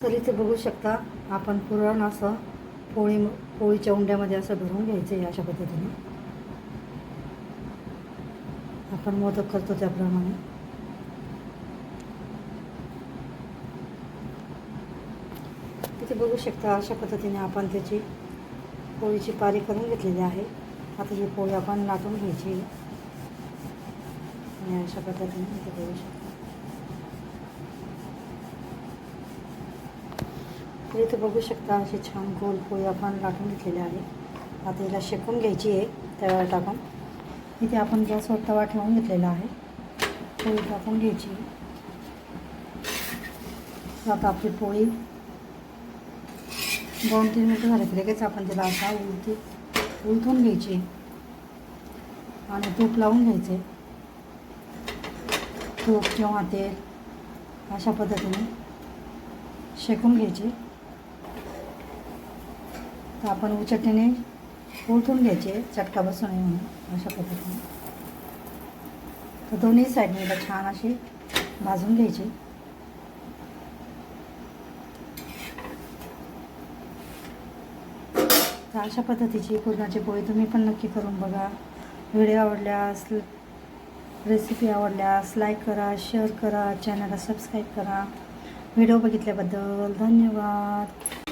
तर इथे बघू शकता आपण पुरण असं पोळी पोळीच्या उंड्यामध्ये असं भरून घ्यायचं आहे अशा पद्धतीने. आपण मोदक करतो त्याप्रमाणे. तिथे बघू शकता अशा पद्धतीने आपण त्याची पोळीची पारी करून घेतलेली आहे. आता ही पोळी आपण लाटून घ्यायची आणि अशा पद्धतीने इथे बघू शकता. तर इथे बघू शकता अशी छान गोल पोळी आपण लाटून घेतलेली आहे. आता हिला शेकून घ्यायची आहे तव्यावर टाकून. इथे आपण गॅसवर तवा ठेवून घेतलेला आहे. पोळी टाकून घ्यायची. आता आपली पोळी दोन तीन मिनटं झाले की लगेच आपण तिला असा उलती उलटून घ्यायची. आणि तूप लावून घ्यायचे. तूप किंवा तेल अशा पद्धतीने शेकून घ्यायची. तर आपण उचटणीने उलटून घ्यायचे चटका बसू नये म्हणून अशा पद्धतीने. तर दोन्ही साईडने एकदा छान अशी भाजून घ्यायची. तर अशा पद्धतीची पुरणाची पोळी तुम्ही पण नक्की करून बघा. व्हिडिओ आवडल्यास रेसिपी आवडल्यास लाईक करा शेअर करा चॅनलला सबस्क्राईब करा. व्हिडिओ बघितल्याबद्दल धन्यवाद.